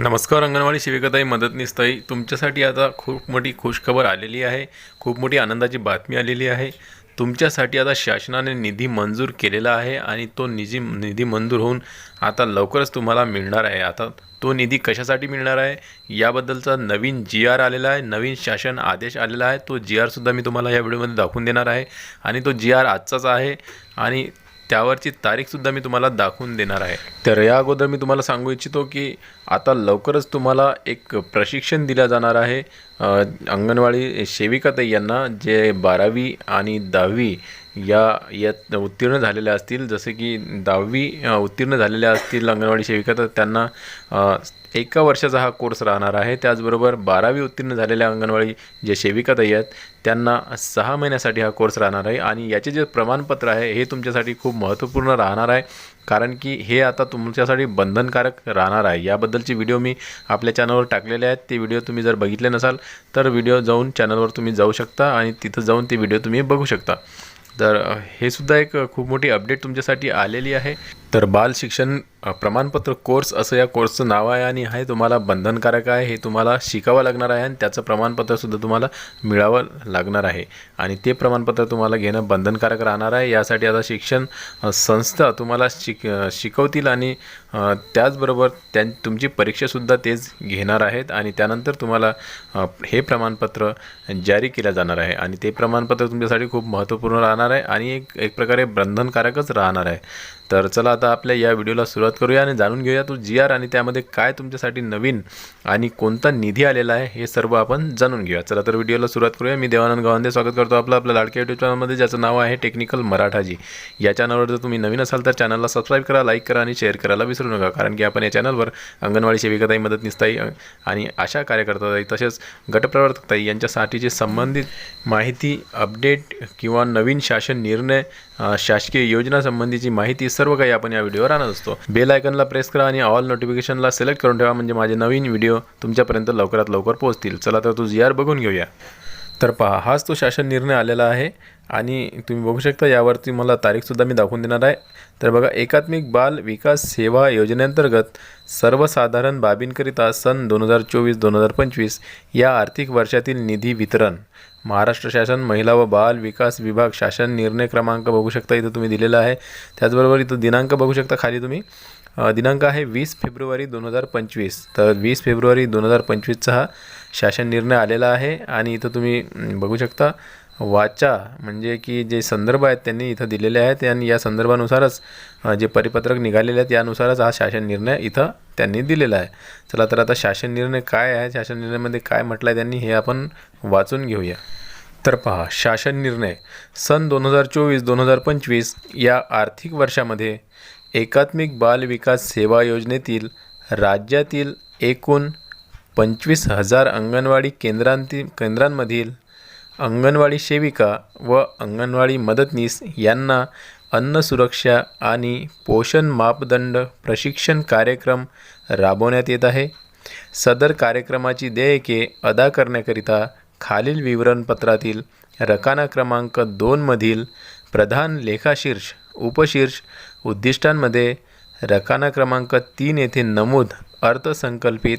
नमस्कार अंगणवाडी सेविकाताई मदतनीसताई तुमच्यासाठी आता खूप मोठी खुशखबर आलेली आहे. खूप मोठी आनंदाची बातमी आलेली आहे. तुमच्यासाठी आता शासनाने निधी मंजूर केलेला आहे आणि तो निधी निधी मंजूर होऊन आता लवकरच तुम्हाला मिळणार आहे. आता तो निधी कशासाठी मिळणार आहे? याबद्दलचा नवीन जी आर आलेला आहे. नवीन शासन आदेश आलेला आहे. तो जी आरसुद्धा मी तुम्हाला या व्हिडिओमध्ये दाखवून देणार आहे. आणि तो जी आर आजचाच आहे. आणि त्यावरची तारीखसुद्धा मी तुम्हाला दाखवून देणार आहे. तर या अगोदर मी तुम्हाला सांगू इच्छितो की आता लवकरच तुम्हाला एक प्रशिक्षण दिलं जाणार आहे. अंगणवाडी सेविकाताई यांना जे बारावी आणि दहावी या यात उत्तीर्ण झालेल्या असतील. जसे की दहावी उत्तीर्ण झालेल्या असतील अंगणवाडी सेविका तर त्यांना एका वर्षाचा हा कोर्स राहणार आहे. त्याचबरोबर बारावी उत्तीर्ण झालेल्या अंगणवाडी जे सेविकाताई आहेत त्यांना सहा महिन्यासाठी हा कोर्स राहणार आहे. आणि याचे जे प्रमाणपत्र आहे हे तुमच्यासाठी खूप महत्त्वपूर्ण राहणार आहे. कारण की हे आता तुमच्यासाठी बंधनकारक राहणार आहे. याबद्दलचे व्हिडिओ मी आपल्या चॅनलवर टाकलेले आहेत. ते व्हिडिओ तुम्ही जर बघितले नसाल तर व्हिडिओ जाऊन चॅनलवर तुम्ही जाऊ शकता आणि तिथं जाऊन ते व्हिडिओ तुम्ही बघू शकता. तर हे सुद्धा एक खूप मोठी अपडेट तुमच्यासाठी आलेली आहे. तर बाल शिक्षण प्रमाणपत्र कोर्स असं या कोर्सचं नाव आहे आणि हे तुम्हाला बंधनकारक आहे हे तुम्हाला शिकावं लागणार आहे आणि त्याचं प्रमाणपत्रसुद्धा तुम्हाला मिळावं लागणार आहे. आणि ते प्रमाणपत्र तुम्हाला घेणं बंधनकारक राहणार आहे. यासाठी आता शिक्षण संस्था तुम्हाला शिक शिकवतील आणि त्याचबरोबर त्यां तुमची परीक्षासुद्धा तेच घेणार आहेत आणि त्यानंतर तुम्हाला हे प्रमाणपत्र जारी केलं जाणार आहे. आणि ते प्रमाणपत्र तुमच्यासाठी खूप महत्त्वपूर्ण राहणार आहे आणि एक एक प्रकारे बंधनकारकच राहणार आहे. तर चला आता आपल्या या व्हिडिओला सुरुवात करूया आणि जाणून घेऊया तो जी आर आणि त्यामध्ये काय तुमच्यासाठी नवीन आणि कोणता निधी आलेला आहे हे सर्व आपण जाणून घेऊया. चला तर व्हिडिओला सुरुवात करूया. मी देवानंद गावंदे स्वागत करतो आपलं आपल्या लाडक्या युट्यूब चॅनलमध्ये ज्याचं नाव आहे टेक्निकल मराठाजी. या चॅनलवर जर तुम्ही नवीन असाल तर चॅनलला सबस्क्राईब करा लाईक करा आणि शेअर करायला विसरू नका कारण की आपण या चॅनलवर अंगणवाडी सेविकाताई मदत निसताई आणि आशा कार्यकर्ताताई तसेच गटप्रवर्तकताई यांच्यासाठीची संबंधित माहिती अपडेट किंवा नवीन शासन निर्णय शासकीय योजनासंबंधीची माहिती सर्व काही आपण या व्हिडिओवर आणत असतो. बेल आयकनला प्रेस करा आणि ऑल नोटिफिकेशनला सिलेक्ट करून ठेवा म्हणजे माझे नवीन व्हिडिओ तुमच्यापर्यंत लवकरात लवकर पोहोचतील. चला तर तू जी आर बघून घेऊया. तर पहा हाच तो शासन निर्णय आलेला आहे आणि तुम्ही बघू शकता यावरती मला तारीखसुद्धा मी दाखवून देणार आहे. तर बघा एकात्मिक बाल विकास सेवा योजनेअंतर्गत सर्वसाधारण बाबींकरिता सन दोन हजार चोवीस दोन हजार पंचवीस या आर्थिक वर्षातील निधी वितरण. महाराष्ट्र शासन महिला व बाल विकास विभाग शासन निर्णय क्रमांक बघू शकता इथं तुम्ही दिलेला आहे. त्याचबरोबर इथं दिनांक बघू शकता खाली तुम्ही. दिनांक आहे वीस फेब्रुवारी दोन हजार पंचवीस. तर वीस फेब्रुवारी दोन हजार पंचवीसचा हा शासन निर्णय आलेला आहे आणि इथं तुम्ही बघू शकता. वाचा म्हणजे की जे संदर्भ आहेत त्यांनी इथं दिलेले आहेत आणि या संदर्भानुसारच जे परिपत्रक निघालेले आहेत यानुसारच हा शासन निर्णय इथं त्यांनी दिलेला आहे. चला तर आता शासन निर्णय काय आहे? शासन निर्णयामध्ये काय म्हटलं आहे त्यांनी हे आपण वाचून घेऊया. तर पहा शासन निर्णय. सन दोन हजार चोवीस दोन हजार पंचवीस या आर्थिक वर्षामध्ये एकात्मिक बाल विकास सेवा योजनेतील राज्यातील एकूण पंचवीस हजार अंगणवाडी केंद्रांती केंद्रांमधील अंगणवाडी सेविका व अंगणवाडी मदतनीस यांना अन्न सुरक्षा आणि पोषण मापदंड प्रशिक्षण कार्यक्रम राबवण्यात येत आहे. सदर कार्यक्रमाची देयके अदा करण्याकरिता खालील विवरणपत्रातील रकाना क्रमांक दोनमधील प्रधान लेखाशीर्ष उपशीर्ष उद्दिष्टांमध्ये रकाना क्रमांक तीन येथे नमूद अर्थसंकल्पित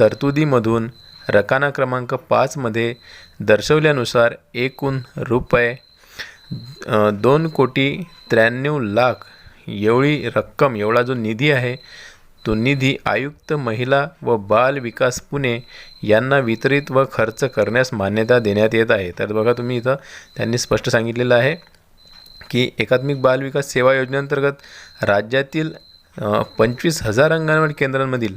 तरतुदीमधून रकाना क्रमांक पाचमध्ये दर्शवल्यानुसार एकूण रुपये दोन कोटी त्र्याण्णव लाख एवढी रक्कम एवढा जो निधी आहे तो निधी आयुक्त महिला व बाल विकास पुणे यांना वितरित व खर्च करण्यास मान्यता देण्यात येत आहे. तर बघा तुम्ही इथं त्यांनी स्पष्ट सांगितलेलं आहे की एकात्मिक बाल विकास सेवा योजनेअंतर्गत राज्यातील पंचवीस हजार अंगणवाडी केंद्रांमधील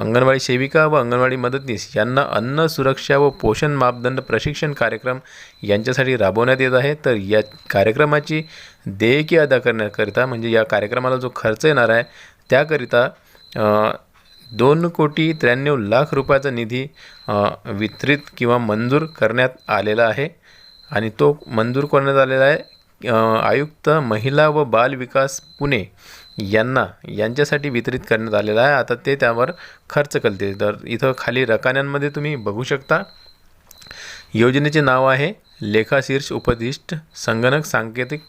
अंगणवाडी सेविका व अंगणवाडी मदतनीस यांना अन्न सुरक्षा व पोषण मापदंड प्रशिक्षण कार्यक्रम यांच्यासाठी राबवण्यात येत आहे. तर या कार्यक्रमाची देयकी अदा करण्याकरिता म्हणजे या कार्यक्रमाला जो खर्च येणार आहे त्याकरिता दोन कोटी त्र्याण्णव लाख रुपयाचा निधी वितरित किंवा मंजूर करण्यात आलेला आहे. आणि तो मंजूर करण्यात आलेला आहे आयुक्त महिला व बाल विकास पुणे. यांना यांच्यासाठी वितरित करण्यात आलेलं आहे. आता ते त्यावर खर्च करते तर इथं खाली रकान्यांमध्ये तुम्ही बघू शकता. योजनेचे नाव आहे लेखाशीर्ष उपदिष्ट संगणक सांकेतिक.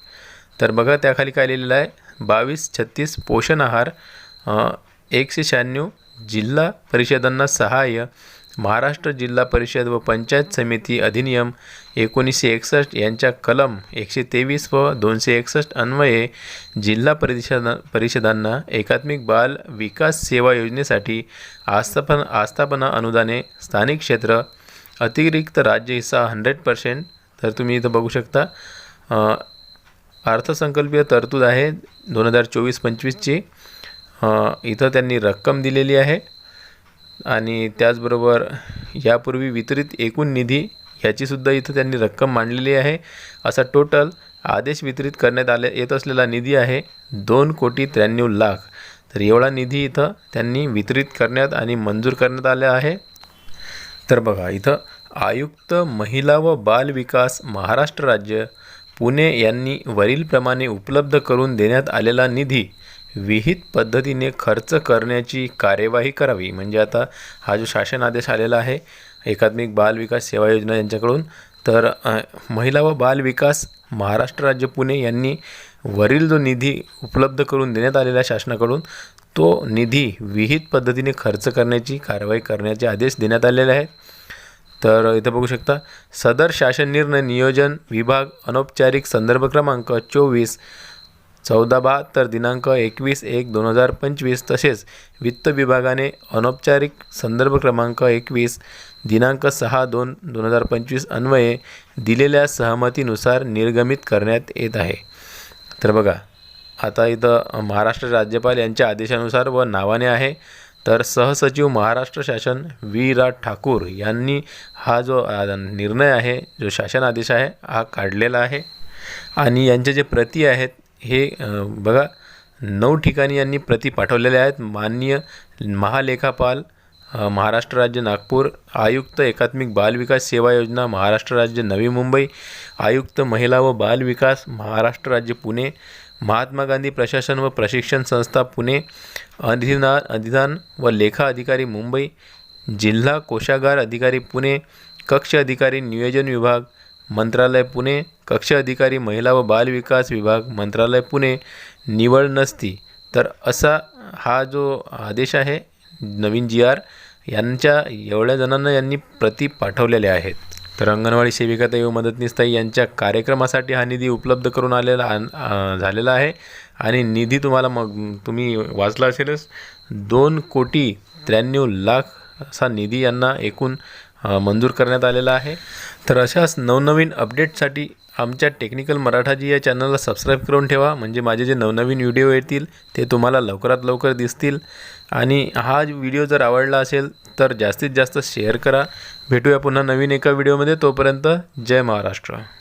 तर बघा त्याखाली काय लिहिलेलं आहे? बावीस छत्तीस पोषण आहार एकशे शहाण्णव जिल्हा परिषदांना सहाय्य. महाराष्ट्र जिल्हा परिषद व पंचायत समिती अधिनियम एकोणीसशे एकसष्ट यांच्या कलम एकशे तेवीस व दोनशे एकसष्ट अन्वये जिल्हा परिषद परिषदांना एकात्मिक बाल विकास सेवा योजनेसाठी आस्थापन आस्थापना अनुदाने स्थानिक क्षेत्र अतिरिक्त राज्य हिस्सा हंड्रेड पर्सेंट तर तुम्ही इथं बघू शकता अर्थसंकल्पीय तरतूद आहे दोन हजार चोवीस पंचवीसची. इथं त्यांनी रक्कम दिलेली आहे. आणि त्याचबरोबर यापूर्वी वितरित एकूण निधी याचीसुद्धा इथं त्यांनी रक्कम मांडलेली आहे. असा टोटल आदेश वितरित करण्यात आले येत असलेला निधी आहे दोन कोटी त्र्याण्णव लाख. तर एवढा निधी इथं त्यांनी वितरित करण्यात आणि मंजूर करण्यात आला आहे. तर बघा इथं आयुक्त महिला व बाल विकास महाराष्ट्र राज्य पुणे यांनी वरीलप्रमाणे उपलब्ध करून देण्यात आलेला निधी विहित पद्धतीने खर्च करण्याची कार्यवाही करावी. म्हणजे आता हा जो शासन आदेश आलेला आहे एकात्मिक बाल विकास सेवा योजना यांच्याकडून तर महिला व बाल विकास महाराष्ट्र राज्य पुणे यांनी वरील जो निधी उपलब्ध करून देण्यात आलेला आहे शासनाकडून तो निधी विहित पद्धतीने खर्च करण्याची कारवाई करण्याचे आदेश देण्यात आलेले आहेत. तर इथं बघू शकता सदर शासन निर्णय नियोजन विभाग अनौपचारिक संदर्भ क्रमांक चोवीस चौदा बहात्तर दिनांक एकवीस एक दोन हजार पंचवीस तसेच वित्त विभागाने अनौपचारिक संदर्भ क्रमांक एकवीस दिनांक सहा दोन दोन हजार पंचवीस अन्वये दिलेल्या सहमतीनुसार निर्गमित करण्यात येत आहे. तर बघा आता इथं महाराष्ट्र राज्यपाल यांच्या आदेशानुसार व नावाने आहे तर सहसचिव महाराष्ट्र शासन वी रा. ठाकूर यांनी हा जो निर्णय आहे जो शासन आदेश आहे हा काढलेला आहे. आणि यांचे जे प्रती आहेत हे बघा नऊ ठिकाणी यांनी प्रती पाठवलेल्या आहेत. माननीय महालेखापाल महाराष्ट्र राज्य नागपूर आयुक्त एकात्मिक बाल विकास सेवा योजना महाराष्ट्र राज्य नवी मुंबई आयुक्त महिला व बाल विकास महाराष्ट्र राज्य पुणे महात्मा गांधी प्रशासन व प्रशिक्षण संस्था पुणे अधिना अधिदान व लेखा अधिकारी मुंबई जिल्हा कोशागार अधिकारी पुणे कक्ष अधिकारी नियोजन विभाग मंत्रालय पुणे कक्ष अधिकारी महिला व बाल विकास विभाग मंत्रालय पुणे निवड नसती. तर असा हा जो आदेश आहे नवीन जी आर यांच्या एवढ्या जणांना यांनी प्रती पाठवलेल्या आहेत. तर अंगणवाडी सेविका ताई व मदतनीस ताई यांच्या कार्यक्रमासाठी हा निधी उपलब्ध करून आलेला झालेला आहे. आणि निधी तुम्हाला मग तुम्ही वाचला असेलच. दोन कोटी त्र्याण्णव लाख असा निधी यांना एकूण मंजूर करण्यात आलेला आहे. तर अशाच नवनवीन अपडेटसाठी आमच्या टेक्निकल मराठाजी या चॅनलला सबस्क्राईब करून ठेवा. म्हणजे माझे जे नवनवीन व्हिडिओ येतील ते तुम्हाला लवकरात लवकर दिसतील. आणि हा व्हिडिओ जर आवडला असेल तर जास्तीत जास्त शेअर करा. भेटूया पुन्हा नवीन एका व्हिडिओमध्ये तोपर्यंत जय महाराष्ट्र.